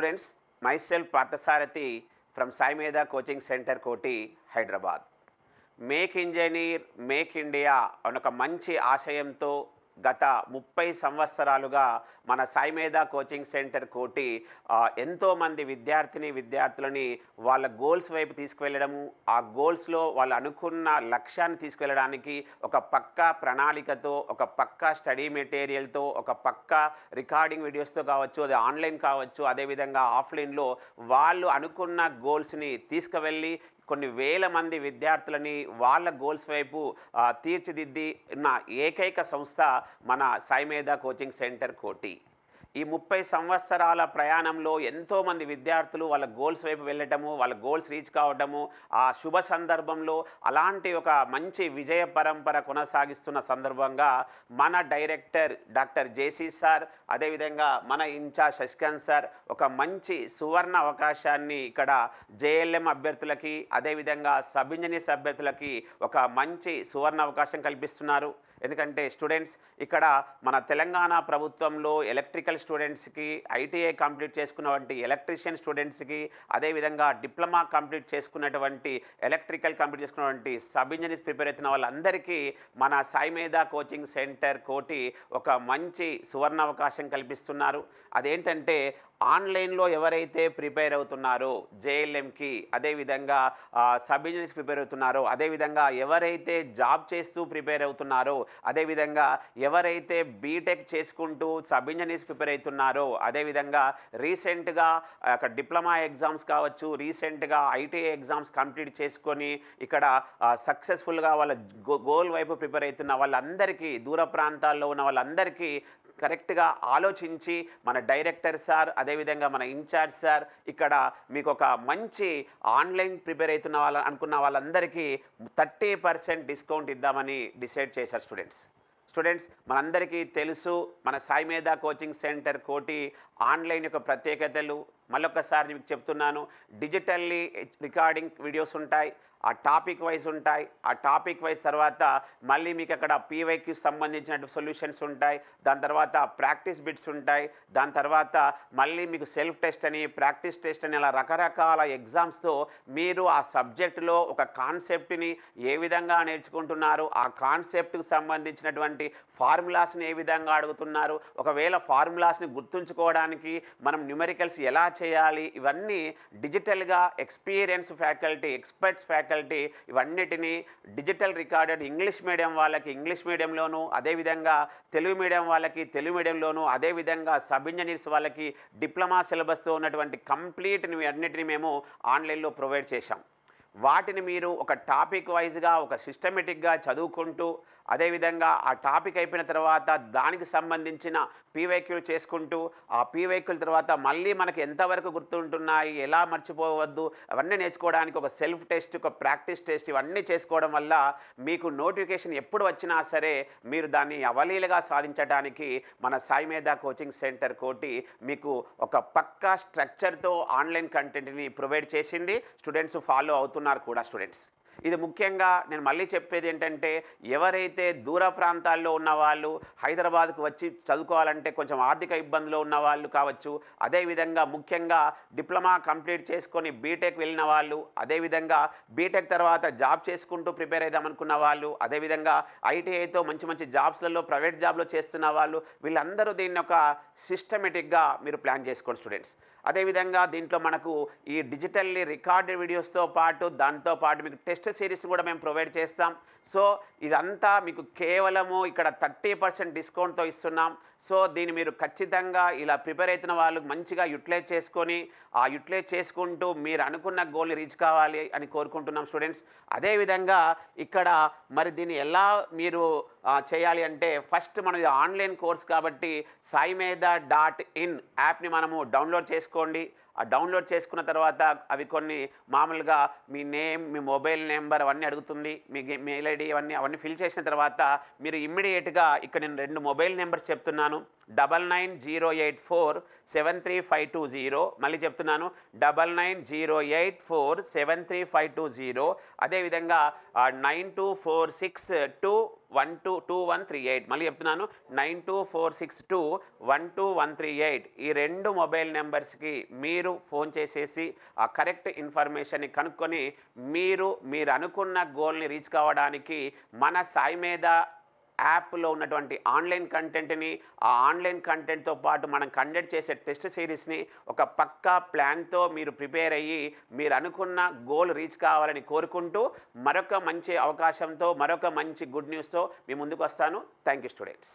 Students myself Parthasarathi from Saimedha coaching centre Koti Hyderabad. Make engineer make India అనొక ఒక మంచి ఆశయంతో గత ముప్పై సంవత్సరాలుగా మన సాయిమేధ కోచింగ్ సెంటర్ కోటి ఎంతోమంది విద్యార్థిని విద్యార్థులని వాళ్ళ గోల్స్ వైపు తీసుకువెళ్ళడము ఆ గోల్స్లో వాళ్ళు అనుకున్న లక్ష్యాన్ని తీసుకువెళ్ళడానికి ఒక పక్కా ప్రణాళికతో ఒక పక్కా స్టడీ మెటీరియల్తో ఒక పక్కా రికార్డింగ్ వీడియోస్తో కావచ్చు అది ఆన్లైన్ కావచ్చు అదేవిధంగా ఆఫ్లైన్లో వాళ్ళు అనుకున్న గోల్స్ని తీసుకువెళ్ళి కొన్ని వేల మంది విద్యార్థులని వాళ్ళ గోల్స్ వైపు తీర్చిదిద్ది ఉన్న ఏకైక సంస్థ మన సాయిమేధ కోచింగ్ సెంటర్ కోటి. ఈ ముప్పై సంవత్సరాల ప్రయాణంలో ఎంతోమంది విద్యార్థులు వాళ్ళ గోల్స్ వైపు వెళ్ళటము వాళ్ళ గోల్స్ రీచ్ కావటము ఆ శుభ సందర్భంలో అలాంటి ఒక మంచి విజయ పరంపర కొనసాగిస్తున్న సందర్భంగా మన డైరెక్టర్ డాక్టర్ జేసీ సార్ అదేవిధంగా మన ఇన్ఛార్జ్ శశికాంత్ సార్ ఒక మంచి సువర్ణ అవకాశాన్ని ఇక్కడ జేఎల్ఎం అభ్యర్థులకి అదేవిధంగా సబ్ ఇంజనీర్స్ అభ్యర్థులకి ఒక మంచి సువర్ణ అవకాశం కల్పిస్తున్నారు. ఎందుకంటే స్టూడెంట్స్ ఇక్కడ మన తెలంగాణ ప్రభుత్వంలో ఎలక్ట్రికల్ స్టూడెంట్స్కి ఐటీఐ కంప్లీట్ చేసుకున్నటువంటి ఎలక్ట్రీషియన్ స్టూడెంట్స్కి అదేవిధంగా డిప్లొమా కంప్లీట్ చేసుకున్నటువంటి ఎలక్ట్రికల్ కంప్లీట్ చేసుకున్నటువంటి సబ్ ఇంజనీర్స్ ప్రిపేర్ అవుతున్న వాళ్ళందరికీ మన సాయిమేధ కోచింగ్ సెంటర్ కోటి ఒక మంచి సువర్ణ అవకాశం కల్పిస్తున్నారు. అదేంటంటే ఆన్లైన్లో ఎవరైతే ప్రిపేర్ అవుతున్నారో జేఎల్ఎంకి అదేవిధంగా సబ్ ఇంజనీర్స్ ప్రిపేర్ అవుతున్నారో అదేవిధంగా ఎవరైతే జాబ్ చేస్తూ ప్రిపేర్ అవుతున్నారో అదేవిధంగా ఎవరైతే బీటెక్ చేసుకుంటూ సబ్ ఇంజనీర్స్ ప్రిపేర్ అవుతున్నారో అదేవిధంగా రీసెంట్గా అక్కడ డిప్లొమా ఎగ్జామ్స్ కావచ్చు రీసెంట్గా ఐటీఐ ఎగ్జామ్స్ కంప్లీట్ చేసుకొని ఇక్కడ సక్సెస్ఫుల్గా వాళ్ళ గో- గోల్ వైపు ప్రిపేర్ అవుతున్న వాళ్ళందరికీ దూర ప్రాంతాల్లో ఉన్న వాళ్ళందరికీ కరెక్ట్గా ఆలోచించి మన డైరెక్టర్ సార్ అదేవిధంగా మన ఇన్ఛార్జ్ సార్ ఇక్కడ మీకు ఒక మంచి ఆన్లైన్ ప్రిపేర్ అవుతున్న వాళ్ళ అనుకున్న వాళ్ళందరికీ థర్టీ పర్సెంట్ డిస్కౌంట్ ఇద్దామని డిసైడ్ చేశారు స్టూడెంట్స్. స్టూడెంట్స్ మనందరికీ తెలుసు మన Sai Saimedha coaching centre Koti online యొక్క ప్రత్యేకతలు. మళ్ళొక్కసారి మీకు చెప్తున్నాను డిజిటల్లీ రికార్డింగ్ వీడియోస్ ఉంటాయి. ఆ టాపిక్ వైజ్ ఉంటాయి. ఆ టాపిక్ వైజ్ తర్వాత మళ్ళీ మీకు అక్కడ పీవైకి సంబంధించిన సొల్యూషన్స్ ఉంటాయి. దాని తర్వాత ప్రాక్టీస్ బిట్స్ ఉంటాయి. దాని తర్వాత మళ్ళీ మీకు సెల్ఫ్ టెస్ట్ అని ప్రాక్టీస్ టెస్ట్ అని అలా రకరకాల ఎగ్జామ్స్తో మీరు ఆ సబ్జెక్టులో ఒక కాన్సెప్ట్ని ఏ విధంగా నేర్చుకుంటున్నారు ఆ కాన్సెప్ట్కి సంబంధించినటువంటి ఫార్ములాస్ని ఏ విధంగా అడుగుతున్నారు ఒకవేళ ఫార్ములాస్ని గుర్తుంచుకోవడానికి మనం న్యూమెరికల్స్ ఎలా చేయాలి ఇవన్నీ డిజిటల్గా ఎక్స్పీరియన్స్ ఫ్యాకల్టీ ఎక్స్పర్ట్స్ ఫ్యాకల్టీ ఇవన్నిటిని డిజిటల్ రికార్డెడ్ ఇంగ్లీష్ మీడియం వాళ్ళకి ఇంగ్లీష్ మీడియంలోను అదేవిధంగా తెలుగు మీడియం వాళ్ళకి తెలుగు మీడియంలోను అదేవిధంగా సబ్ ఇంజనీర్స్ వాళ్ళకి డిప్లొమా సిలబస్తో ఉన్నటువంటి కంప్లీట్ అన్నిటిని మేము ఆన్లైన్లో ప్రొవైడ్ చేశాం. వాటిని మీరు ఒక టాపిక్ వైజ్గా ఒక సిస్టమేటిక్గా చదువుకుంటూ అదేవిధంగా ఆ టాపిక్ అయిపోయిన తర్వాత దానికి సంబంధించిన పీవైక్యూలు చేసుకుంటూ ఆ పీవైక్యూల తర్వాత మళ్ళీ మనకి ఎంతవరకు గుర్తుంటున్నాయి ఎలా మర్చిపోవద్దు అవన్నీ నేర్చుకోవడానికి ఒక సెల్ఫ్ టెస్ట్ ఒక ప్రాక్టీస్ టెస్ట్ ఇవన్నీ చేసుకోవడం వల్ల మీకు నోటిఫికేషన్ ఎప్పుడు వచ్చినా సరే మీరు దాన్ని అవలీలగా సాధించడానికి మన సాయిమేధ కోచింగ్ సెంటర్ కోటి మీకు ఒక పక్కా స్ట్రక్చర్తో ఆన్లైన్ కంటెంట్ని ప్రొవైడ్ చేసింది. స్టూడెంట్స్ ఫాలో అవుతున్నారు కూడా స్టూడెంట్స్. ఇది ముఖ్యంగా నేను మళ్ళీ చెప్పేది ఏంటంటే ఎవరైతే దూర ప్రాంతాల్లో ఉన్న వాళ్ళు హైదరాబాద్కు వచ్చి చదువుకోవాలంటే కొంచెం ఆర్థిక ఇబ్బందులు ఉన్న వాళ్ళు కావచ్చు అదేవిధంగా ముఖ్యంగా డిప్లొమా కంప్లీట్ చేసుకొని బీటెక్ వెళ్ళిన వాళ్ళు అదేవిధంగా బీటెక్ తర్వాత జాబ్ చేసుకుంటూ ప్రిపేర్ అవుదాం అనుకున్న వాళ్ళు అదేవిధంగా ఐటీఐతో మంచి మంచి జాబ్స్లలో ప్రైవేట్ జాబ్లో చేస్తున్న వాళ్ళు వీళ్ళందరూ దీన్ని ఒక సిస్టమేటిక్గా మీరు ప్లాన్ చేసుకోండి స్టూడెంట్స్. అదేవిధంగా దీంట్లో మనకు ఈ డిజిటల్లీ రికార్డెడ్ వీడియోస్తో పాటు దాంతో పాటు మీకు టెస్ట్ సిరీస్ కూడా మేము ప్రొవైడ్ చేస్తాం. సో ఇదంతా మీకు కేవలము ఇక్కడ థర్టీ పర్సెంట్ డిస్కౌంట్తో ఇస్తున్నాం. సో దీన్ని మీరు ఖచ్చితంగా ఇలా ప్రిపేర్ అవుతున్న వాళ్ళు మంచిగా యూటిలైజ్ చేసుకొని ఆ యూటిలైజ్ చేసుకుంటూ మీరు అనుకున్న గోల్ని రీచ్ కావాలి అని కోరుకుంటున్నాం స్టూడెంట్స్. అదేవిధంగా ఇక్కడ మరి దీన్ని ఎలా మీరు చేయాలి అంటే ఫస్ట్ మనం ఇది ఆన్లైన్ కోర్స్ కాబట్టి సాయిమేధ డాట్ ఇన్ యాప్ని మనము డౌన్లోడ్ చేసుకుంటాం చేసుకోండి. ఆ డౌన్లోడ్ చేసుకున్న తర్వాత అవి కొన్ని మామూలుగా మీ నేమ్ మీ మొబైల్ నెంబర్ అవన్నీ అడుగుతుంది. మీ మెయిల్ ఐడి అవన్నీ అవన్నీ ఫిల్ చేసిన తర్వాత మీరు ఇమ్మీడియట్గా ఇక్కడ నేను రెండు మొబైల్ నెంబర్స్ చెప్తున్నాను. Double nine zero eight four seven three five two zero. మళ్ళీ చెప్తున్నాను. Double nine zero eight four seven three five two zero. అదేవిధంగా nine two four six two one two two one three eight మళ్ళీ చెప్తున్నాను. Nine two four six two one two one three eight ఈ రెండు mobile నెంబర్స్కి మీరు phone చేసేసి ఆ correct ఇన్ఫర్మేషన్ని కనుక్కొని మీరు మీరు అనుకున్న గోల్ని రీచ్ కావడానికి మన సాయి మీద యాప్లో ఉన్నటువంటి ఆన్లైన్ కంటెంట్ని ఆ ఆన్లైన్ కంటెంట్తో పాటు మనం కండక్ట్ చేసే టెస్ట్ సిరీస్ని ఒక పక్కా ప్లాన్తో మీరు ప్రిపేర్ అయ్యి మీరు అనుకున్న గోల్ రీచ్ కావాలని కోరుకుంటూ మరొక మంచి అవకాశంతో మరొక మంచి గుడ్ న్యూస్తో మీ ముందుకు వస్తాను థ్యాంక్ యూ స్టూడెంట్స్.